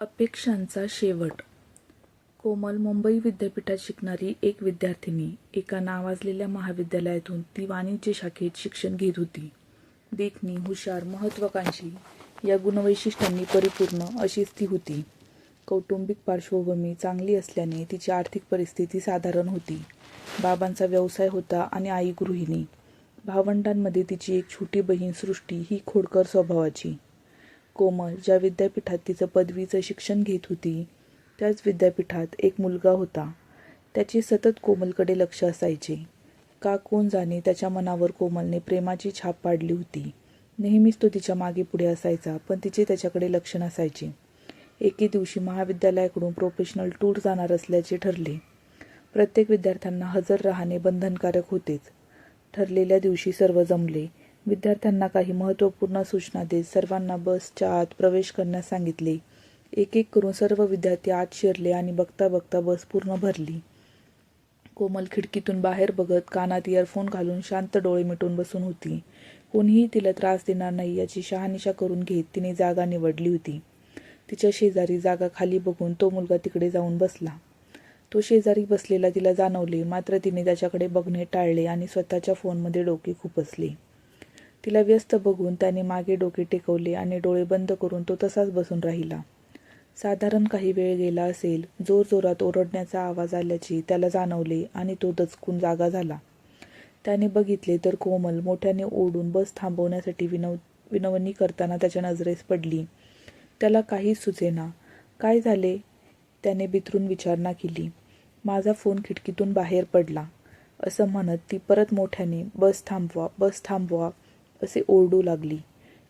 अपेक्षांचा शेवट. कोमल मुंबई विद्यापीठात शिकणारी एक विद्यार्थिनी एका नावाजलेल्या महाविद्यालयातून ती वाणिज्य शाखेत शिक्षण घेत होती. देखणी हुशार महत्त्वाकांक्षी या गुणवैशिष्ट्यांनी परिपूर्ण अशीच ती होती. कौटुंबिक पार्श्वभूमी चांगली असल्याने तिची आर्थिक परिस्थिती साधारण होती. बाबांचा व्यवसाय होता आणि आई गृहिणी. भावंडांमध्ये तिची एक छोटी बहीण सृष्टी ही खोडकर स्वभावाची. कोमल ज्या विद्यापीठात तिचं पदवीचं शिक्षण घेत होती त्याच विद्यापीठात एक मुलगा होता. त्याचे सतत कोमलकडे लक्ष असायचे. का कोण जाणे त्याच्या मनावर कोमलने प्रेमाची छाप पाडली होती. नेहमीच तो तिच्यामागे पुढे असायचा पण तिचे त्याच्याकडे लक्ष नसायचे. एके दिवशी महाविद्यालयाकडून प्रोफेशनल टूर जाणार असल्याचे ठरले. प्रत्येक विद्यार्थ्यांना हजर राहणे बंधनकारक होतेच. ठरलेल्या दिवशी सर्व जमले. विद्यार्थ्यांना काही महत्त्वपूर्ण सूचना देत सर्वांना बसच्या आत प्रवेश करण्यास सांगितले. एक एक करून सर्व विद्यार्थी आत शिरले आणि बघता बघता बस पूर्ण भरली. कोमल खिडकीतून बाहेर बघत कानात इयरफोन घालून शांत डोळे मिटून बसून होती. कोणीही तिला त्रास देणार नाही याची शहानिशा करून घेत तिने जागा निवडली होती. तिच्या शेजारी जागा खाली बघून तो मुलगा तिकडे जाऊन बसला. तो शेजारी बसलेला तिला जाणवले मात्र तिने त्याच्याकडे बघणे टाळले आणि स्वतःच्या फोनमध्ये डोके खुपसले. तिला व्यस्त बघून त्याने मागे डोके टेकवले आणि डोळे बंद करून तो तसाच बसून राहिला. साधारण काही वेळ गेला असेल जोरजोरात ओरडण्याचा आवाज आल्याची त्याला जाणवले आणि तो दचकून जागा झाला. त्याने बघितले तर कोमल मोठ्याने ओढून बस थांबवण्यासाठी विनव विनवणी करताना त्याच्या नजरेस पडली. त्याला काहीच सुचेना. काय झाले? त्याने बिथरून विचारणा केली. माझा फोन खिडकीतून बाहेर पडला. असं म्हणत ती परत मोठ्याने बस थांबवा बस थांबवा. असे ओरडू लागली.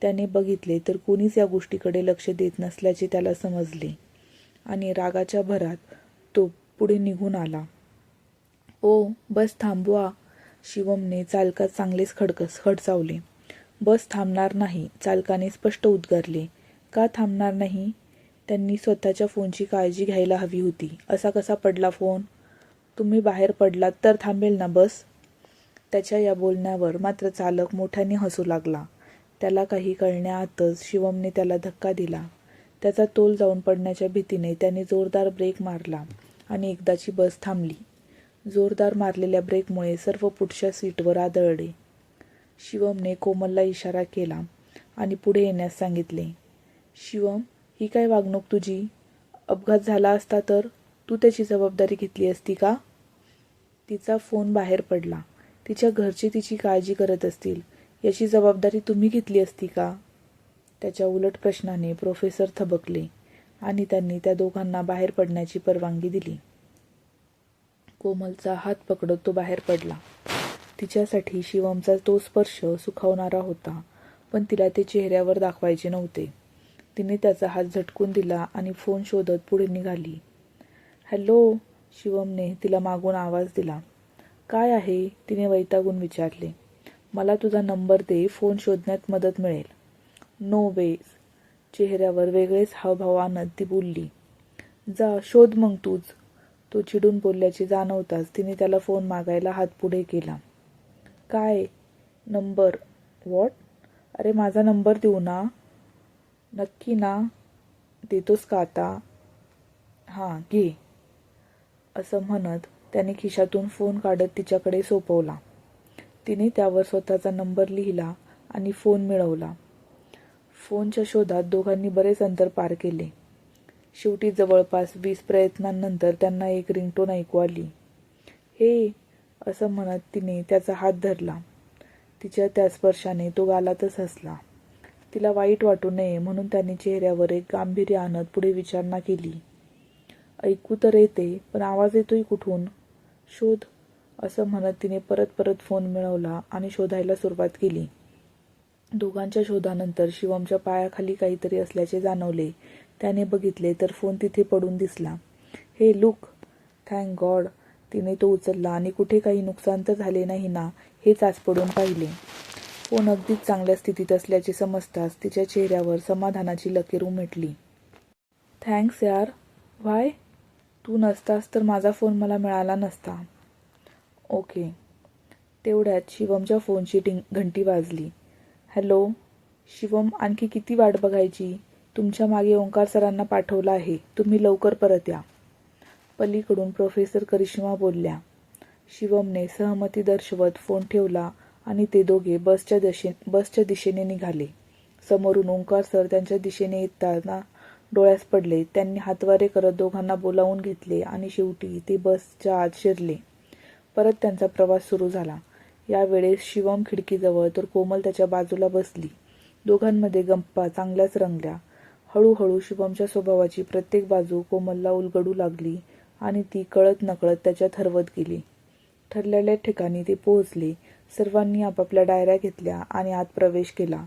त्याने बघितले तर कोणीच या गोष्टीकडे लक्ष देत नसल्याचे त्याला समजले आणि रागाच्या भरात तो पुढे निघून आला. ओ बस थांबवा. शिवमने चालकात चांगलेच खडकस खडचावले. बस थांबणार नाही चालकाने स्पष्ट उद्गारले. का थांबणार नाही? त्यांनी स्वतःच्या फोनची काळजी घ्यायला हवी होती. असा कसा पडला फोन? तुम्ही बाहेर पडलात तर थांबेल ना बस? त्याच्या या बोलण्यावर मात्र चालक मोठ्याने हसू लागला. त्याला काही कळण्याआतच शिवमने त्याला धक्का दिला. त्याचा तोल जाऊन पडण्याच्या भीतीने त्याने जोरदार ब्रेक मारला आणि एकदाची बस थांबली. जोरदार मारलेल्या ब्रेकमुळे सर्व पुढच्या सीटवर आदळले. शिवमने कोमलला इशारा केला आणि पुढे येण्यास सांगितले शिवम ही काय वागणूक तुझी? अपघात झाला असता तर तू त्याची जबाबदारी घेतली असती का? तिचा फोन बाहेर पडला. तिच्या घरचे तिची काळजी करत असतील. याची जबाबदारी तुम्ही घेतली असती का? त्याच्या उलट प्रश्नाने प्रोफेसर थबकले आणि त्यांनी त्या दोघांना बाहेर पडण्याची परवानगी दिली. कोमलचा हात पकडत तो बाहेर पडला. तिच्यासाठी शिवमचा तो स्पर्श सुखावणारा होता पण तिला ते चेहऱ्यावर दाखवायचे नव्हते. तिने त्याचा हात झटकून दिला आणि फोन शोधत पुढे निघाली. हॅलो शिवमने तिला मागून आवाज दिला. काय आहे? तिने वैतागून विचारले. मला तुझा नंबर दे फोन शोधण्यात मदत मिळेल. नो वेज चेहऱ्यावर वेगळेच हावभाव आणत ती बोलली. जा शोध मग तूच. तो चिडून बोलल्याचे जाणवताच तिने त्याला फोन मागायला हात पुढे केला. काय? नंबर? वॉट अरे माझा नंबर देऊ ना? नक्की ना? देतोस का आता? हां घे. असं म्हणत त्याने खिशातून फोन काढत तिच्याकडे सोपवला. तिने त्यावर स्वतःचा नंबर लिहिला आणि फोन मिळवला. फोनच्या शोधात दोघांनी बरेच अंतर पार केले. शेवटी जवळपास वीस प्रयत्नांनंतर त्यांना एक रिंगटोन ऐकू आली. हे असं म्हणत तिने त्याचा हात धरला. तिच्या त्या स्पर्शाने तो गालातच हसला. तिला वाईट वाटू नये म्हणून त्याने चेहऱ्यावर एक गांभीर्य आणत पुढे विचारणा केली. ऐकू तर येते पण आवाज येतोय कुठून? शोध असं म्हणत तिने परत परत फोन मिळवला आणि शोधायला सुरुवात केली. दोघांच्या शोधानंतर शिवमच्या पायाखाली काहीतरी असल्याचे जाणवले. त्याने बघितले तर फोन तिथे पडून दिसला. हे लुक! थँक गॉड तिने तो उचलला आणि कुठे काही नुकसान तर झाले नाही ना हे चाच पडून पाहिले. फोन अगदीच चांगल्या स्थितीत असल्याचे समजताच तिच्या चेहऱ्यावर समाधानाची लकीर उमटली. थँक्स यार! व्हाय? तू नसतास तर माझा फोन मला मिळाला नसता. ओके. तेवढ्यात शिवमच्या फोनची टिंग घंटी वाजली. हॅलो? शिवम आणखी किती वाट बघायची? तुमच्या मागे ओंकार सरांना पाठवलं आहे. तुम्ही लवकर परत या. पलीकडून प्रोफेसर करिश्मा बोलल्या. शिवमने सहमती दर्शवत फोन ठेवला आणि ते दोघे बसच्या दिशे बसच्या दिशेने निघाले. समोरून ओंकार सर त्यांच्या दिशेने येताना डोळ्यास पडले. त्यांनी हातवारे करत दोघांना बोलावून घेतले आणि शेवटी ते बसच्या आत शिरले. परत त्यांचा प्रवास सुरू झाला. यावेळेस शिवम खिडकीजवळ तर कोमल त्याच्या बाजूला बसली. दोघांमध्ये गंपा चांगल्याच रंगल्या. हळूहळू शिवमच्या स्वभावाची प्रत्येक बाजू कोमलला उलगडू लागली आणि ती कळत नकळत त्याच्यात हरवत गेली. ठरलेल्या ठिकाणी ते पोहोचले. सर्वांनी आपापल्या डायऱ्या घेतल्या आणि आत प्रवेश केला.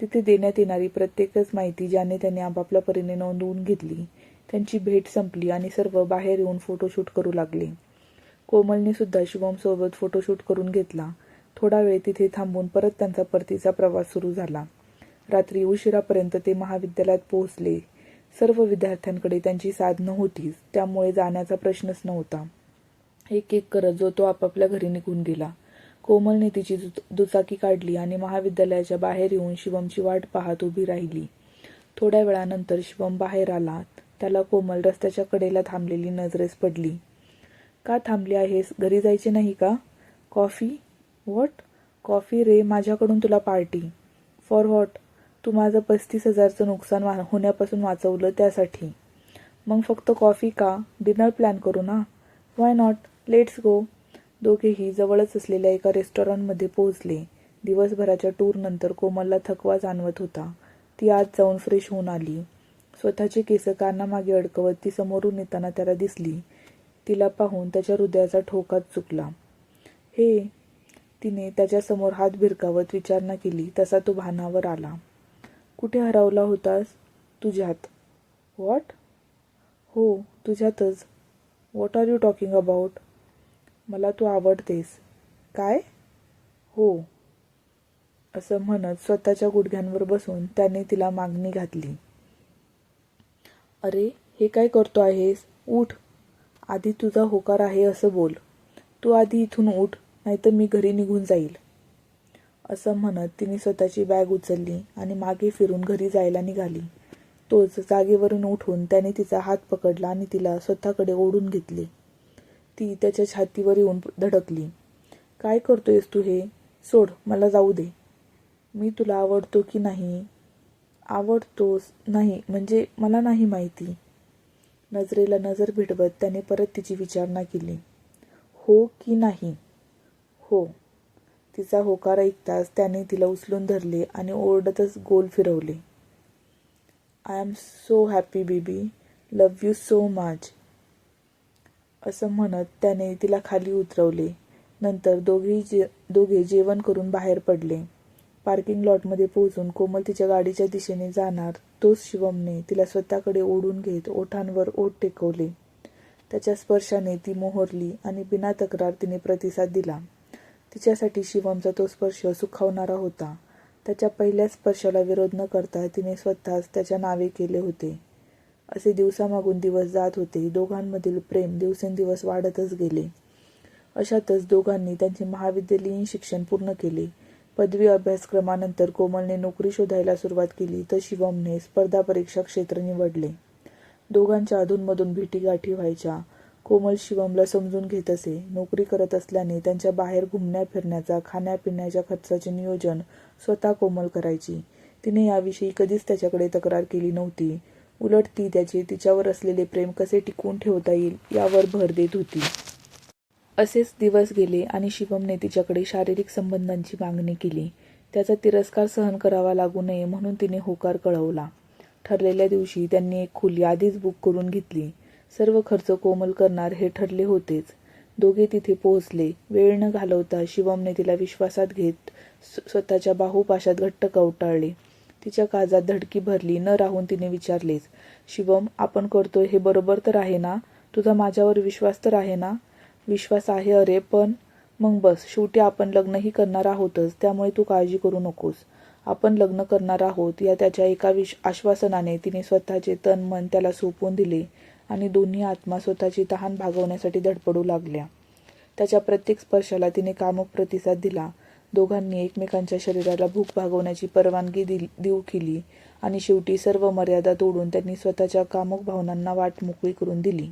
तिथे देण्यात येणारी प्रत्येकच माहिती ज्याने त्यांनी आपापल्या परीने नोंदवून घेतली. त्यांची भेट संपली आणि सर्व बाहेर येऊन फोटोशूट करू लागले. कोमलने सुद्धा शिवमसोबत फोटोशूट करून घेतला. थोडा वेळ तिथे थांबून परत त्यांचा परतीचा प्रवास सुरू झाला. रात्री उशिरापर्यंत ते महाविद्यालयात पोहोचले. सर्व विद्यार्थ्यांकडे त्यांची साधनं होतीच त्यामुळे जाण्याचा प्रश्नच नव्हता. एक एक करत जो तो आपापल्या घरी निघून गेला. कोमलने तिची दु दुचाकी काढली आणि महाविद्यालयाच्या बाहेर येऊन शिवमची वाट पाहत उभी राहिली. थोड्या वेळानंतर शिवम बाहेर आला. त्याला कोमल रस्त्याच्या कडेला थांबलेली नजरेस पडली. का थांबली आहेस? घरी जायचे नाही का? कॉफी? व्हॉट कॉफी रे माझ्याकडून तुला पार्टी. फॉर व्हॉट तू माझं पस्तीस हजारचं नुकसान वा होण्यापासून वाचवलं त्यासाठी. मग फक्त कॉफी का? डिनर प्लॅन करू ना? वाय नॉट लेट्स गो दोघेही जवळच असलेल्या एका रेस्टॉरंटमध्ये पोहोचले. दिवसभराच्या टूरनंतर कोमलला थकवा जाणवत होता. ती आत जाऊन फ्रेश होऊन आली. स्वतःचे केस कानामागे अडकवत ती समोरून येताना त्याला दिसली. तिला पाहून त्याच्या हृदयाचा ठोकाच चुकला. हे तिने त्याच्यासमोर हात भिरकावत विचारणा केली. तसा तो भानावर आला. कुठे हरवला होतास? तुझ्यात. वॉट हो तुझ्यातच. What are you talking about मला तू आवडतेस. काय? हो. असं म्हणत स्वतःच्या गुडघ्यांवर बसून त्याने तिला मागणी घातली. अरे हे काय करतो आहेस? उठ. आधी तुझा होकार आहे असं बोल. तू आधी इथून उठ नाहीतर मी घरी निघून जाईल. असं म्हणत तिने स्वतःची बॅग उचलली आणि मागे फिरून घरी जायला निघाली. तोच जागेवरून उठून त्याने तिचा हात पकडला आणि तिला स्वतःकडे ओढून घेतले. ती त्याच्या छातीवर येऊन धडकली. काय करतोयस तू हे? सोड मला जाऊ दे. मी तुला आवडतो की नाही? आवडतोस नाही म्हणजे मला नाही माहिती. नजरेला नजर भिडवत त्याने परत तिची विचारणा केली. हो की नाही? हो. तिचा होकार ऐकताच त्याने तिला उचलून धरले आणि ओरडतच गोल फिरवले. I am so happy baby love you so much असं म्हणत त्याने तिला खाली उतरवले. नंतर दोघेही जे दोघे जेवण करून बाहेर पडले. पार्किंग लॉटमध्ये पोहोचून कोमल तिच्या गाडीच्या दिशेने जाणार तोच शिवमने तिला स्वतःकडे ओढून घेत ओठांवर ओठ टेकवले. त्याच्या स्पर्शाने ती मोहरली आणि बिना तक्रार तिने प्रतिसाद दिला. तिच्यासाठी शिवमचा तो स्पर्श सुखावणारा होता. त्याच्या पहिल्या स्पर्शाला विरोध न करता तिने स्वतःच त्याच्या नावे केले होते. असे दिवसामागून दिवस जात होते. दोघांमधील प्रेम दिवसेंदिवस वाढतच गेले. अशातच दोघांनी त्यांचे महाविद्यालयीन शिक्षण पूर्ण केले. पदवी अभ्यासक्रमानंतर कोमलने नोकरी शोधायला सुरुवात केली तर शिवमने स्पर्धा परीक्षा क्षेत्र निवडले. दोघांच्या अधूनमधून भेटीगाठी व्हायच्या. कोमल शिवमला समजून घेत असे. नोकरी करत असल्याने त्यांच्या बाहेर घुमण्या फिरण्याचा खाण्यापिण्याच्या खर्चाचे नियोजन स्वतः कोमल करायची. तिने याविषयी कधीच त्याच्याकडे तक्रार केली नव्हती. उलट ती त्याचे तिच्यावर असलेले प्रेम कसे टिकवून ठेवता येईल यावर भर देत होती. असेच दिवस गेले आणि शिवमने तिच्याकडे शारीरिक संबंधांची मागणी केली. त्याचा तिरस्कार सहन करावा लागू नये म्हणून तिने होकार कळवला. ठरलेल्या दिवशी त्यांनी एक खोली आधीच बुक करून घेतली. सर्व खर्च कोमल करणार हे ठरले होतेच. दोघे तिथे पोहोचले. वेळ न घालवता शिवमने तिला विश्वासात घेत स्वतःच्या बाहुपाशात घट्ट कवटाळले. तिच्या काळजात धडकी भरली न राहून तिने विचारलेच शिवम आपण करतोय हे बरोबर तर आहे ना? तुझा माझ्यावर विश्वास तर आहे ना? विश्वास आहे अरे पण मग बस शेवटी आपण लग्नही करणार आहोतच त्यामुळे तू काळजी करू नकोस. आपण लग्न करणार आहोत या त्याच्या एका विश आश्वासनाने तिने स्वतःचे तन मन त्याला सोपवून दिले आणि दोन्ही आत्मा स्वतःची तहान भागवण्यासाठी धडपडू लागल्या. त्याच्या प्रत्येक स्पर्शाला तिने कामक प्रतिसाद दिला. दोघांनी एकमेकांच्या शरीराला भूक भागवण्याची परवानगी दिली देऊ केली आणि शेवटी सर्व मर्यादा तोडून त्यांनी स्वतःच्या कामुक भावनांना वाट मोकळी करून दिली.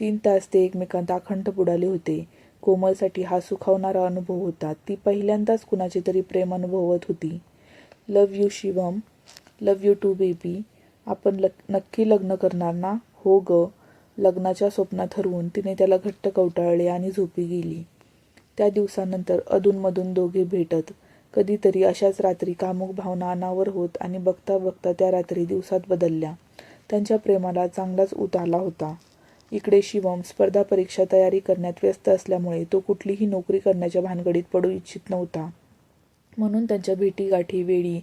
तीन तास ते एकमेकांत अखंड बुडाले होते. कोमलसाठी हा सुखावणारा अनुभव होता. ती पहिल्यांदाच कुणाचे तरी प्रेम अनुभवत होती. Love you Shivam. Love you too baby आपण लक नक्की लग्न करणार ना? हो ग. लग्नाच्या स्वप्नात हरवून तिने त्याला घट्ट कवटाळले आणि झोपी गेली. त्या दिवसानंतर अधूनमधून दोघे भेटत. कधीतरी अशाच रात्री कामुक भावना अनावर होत आणि बघता बघता त्या रात्री दिवसात बदलल्या. त्यांच्या प्रेमाला चांगलाच उत आला होता. इकडे शिवम स्पर्धा परीक्षा तयारी करण्यात व्यस्त असल्यामुळे तो कुठलीही नोकरी करण्याच्या भानगडीत पडू इच्छित नव्हता. म्हणून त्यांच्या भेटीगाठी वेळी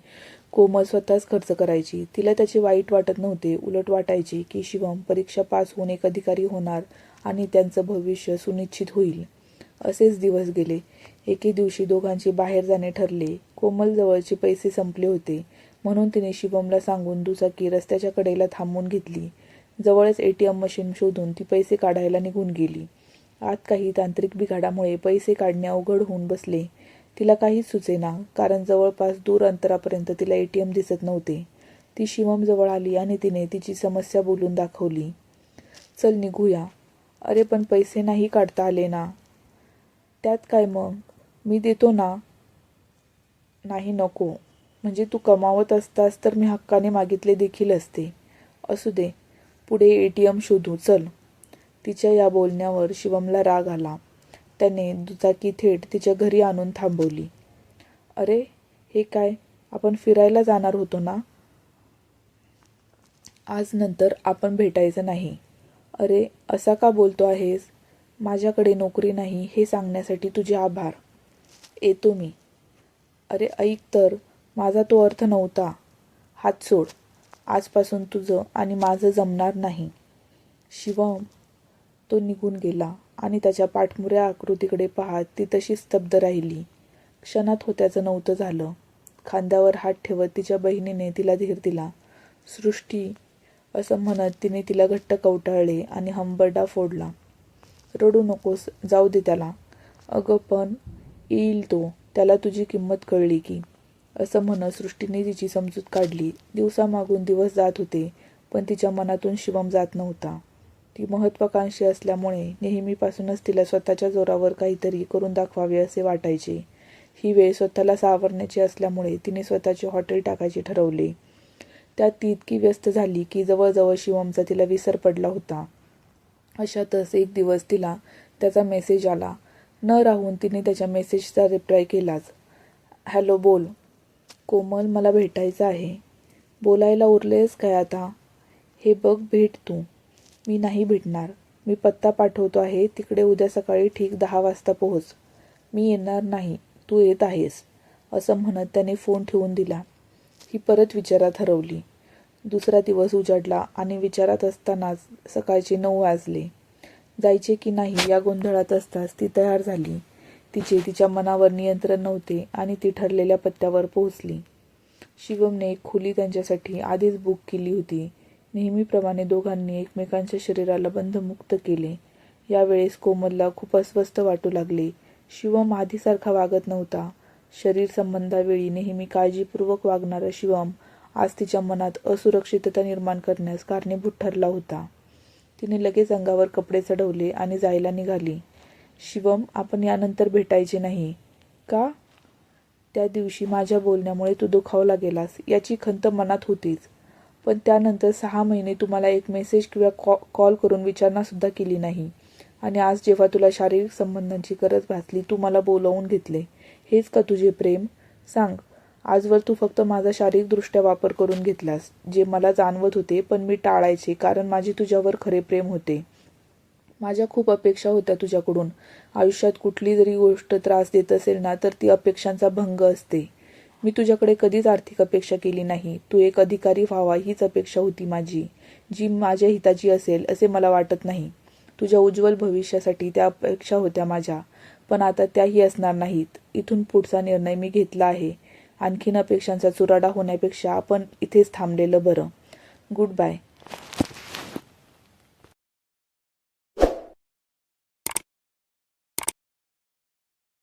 कोमल स्वतःच खर्च करायची. तिला त्याचे वाईट वाटत नव्हते उलट वाटायचे की शिवम परीक्षा पास होऊन एक अधिकारी होणार आणि त्यांचं भविष्य सुनिश्चित होईल. असेच दिवस गेले. एके दिवशी दोघांचे बाहेर जाणे ठरले. कोमल जवळचे पैसे संपले होते. म्हणून तिने शिवमला सांगून दुचाकी रस्त्याच्या कडेला थांबवून घेतली. जवळच ए टी एम मशीन शोधून ती पैसे काढायला निघून गेली. आत काही तांत्रिक बिघाडामुळे पैसे काढणे अवघड होऊन बसले. तिला काहीच सुचेना कारण जवळपास दूर अंतरापर्यंत तिला ए टी एम दिसत नव्हते. ती शिवम जवळ आली आणि तिने तिची समस्या बोलून दाखवली. चल निघूया. अरे पण पैसे नाही काढता आले ना. त्यात काय मग? मी देतो ना. नाही नको. म्हणजे तू कमावत असतास तर मी हक्काने मागितले देखील असते. असू दे. पुढे ए टी एम शोधू. चल. तिच्या या बोलण्यावर शिवमला राग आला. त्याने दुचाकी थेट तिच्या घरी आणून थांबवली. अरे हे काय? आपण फिरायला जाणार होतो ना? आज नंतर आपण भेटायचं नाही. अरे असा का बोलतो आहेस? माझ्याकडे नोकरी नाही हे सांगण्यासाठी तुझे आभार. येतो मी. अरे ऐक तर माझा तो अर्थ नव्हता. हात सोड. आजपासून तुझं आणि माझं जमणार नाही. शिवम तो निघून गेला आणि त्याच्या पाठमुऱ्या आकृतीकडे पाहत ती तशी स्तब्ध राहिली. क्षणात होत्याचं नव्हतं झालं. खांद्यावर हात ठेवत तिच्या बहिणीने तिला धीर दिला. सृष्टी असं म्हणत तिने तिला घट्ट कवटाळले आणि हंबरडा फोडला. रडू नकोस जाऊ दे त्याला. अगं पण येईल तो. त्याला तुझी किंमत कळली की. असं म्हणत सृष्टीने तिची समजूत काढली. दिवसामागून दिवस जात होते पण तिच्या मनातून शिवम जात नव्हता. ती महत्त्वाकांक्षी असल्यामुळे नेहमीपासूनच तिला स्वतःच्या जोरावर काहीतरी करून दाखवावे असे वाटायचे. ही वेळ स्वतःला सावरण्याची असल्यामुळे तिने स्वतःचे हॉटेल टाकायचे ठरवले. त्यात ती इतकी व्यस्त झाली की जवळजवळ शिवमचा तिला विसर पडला होता. अशातच एक दिवस तिला त्याचा मेसेज आला. न राहून तिने त्याच्या मेसेजचा रिप्लाय केलाच. हॅलो बोल. कोमल मला भेटायचं आहे. बोलायला उरलेस काय आता? हे बघ भेट तू. मी नाही भेटणार. मी पत्ता पाठवतो आहे. तिकडे उद्या सकाळी ठीक दहा वाजता पोहोच. मी येणार नाही. तू येत आहेस. असं म्हणत त्याने फोन ठेवून दिला. ही परत विचारात हरवली. दुसरा दिवस उजाडला आणि विचारात असतानाच सकाळचे नऊ वाजले. जायचे की नाही या गोंधळात असताच ती तयार झाली. तिचे तिच्या मनावर नियंत्रण नव्हते आणि ती ठरलेल्या पत्त्यावर पोहोचली. शिवमने एक खोली त्यांच्यासाठी आधीच बुक केली होती. नेहमीप्रमाणे दोघांनी एकमेकांच्या शरीराला बंधमुक्त केले. यावेळेस कोमलला खूप अस्वस्थ वाटू लागले. शिवम आधीसारखा वागत नव्हता. शरीर संबंधावेळी नेहमी काळजीपूर्वक वागणारा शिवम आज तिच्या मनात असुरक्षितता निर्माण करण्यास कारणीभूत ठरला होता. तिने लगेच अंगावर कपडे चढवले आणि जायला निघाली. शिवम आपण यानंतर भेटायचे नाही. का? त्या दिवशी माझ्या बोलण्यामुळे तू दुखावला गेलास याची खंत मनात होतीच. पण त्यानंतर सहा महिने तुम्हाला एक मेसेज किंवा कॉ कॉल करून विचारणासुद्धा केली नाही. आणि आज जेव्हा तुला शारीरिक संबंधांची गरज भासली तू मला बोलावून घेतले. हेच का तुझे प्रेम? सांग. आजवर तू फक्त माझा शारीरिकदृष्ट्या वापर करून घेतलास जे मला जाणवत होते पण मी टाळायचे कारण माझे तुझ्यावर खरे प्रेम होते. माझ्या खूप अपेक्षा होत्या तुझ्याकडून. आयुष्यात कुठली जरी गोष्ट त्रास देत असेल ना तर ती अपेक्षांचा भंग असते. मी तुझ्याकडे कधीच आर्थिक अपेक्षा केली नाही. तू एक अधिकारी व्हावा हीच अपेक्षा होती माझी जी माझ्या हिताची असेल असे मला वाटत नाही. तुझ्या उज्ज्वल भविष्यासाठी त्या अपेक्षा होत्या माझ्या पण आता त्याही असणार नाहीत. इथून पुढचा निर्णय मी घेतला आहे. आणखीन अपेक्षांचा चुराडा होण्यापेक्षा आपण इथेच थांबलेलं बरं. Good bye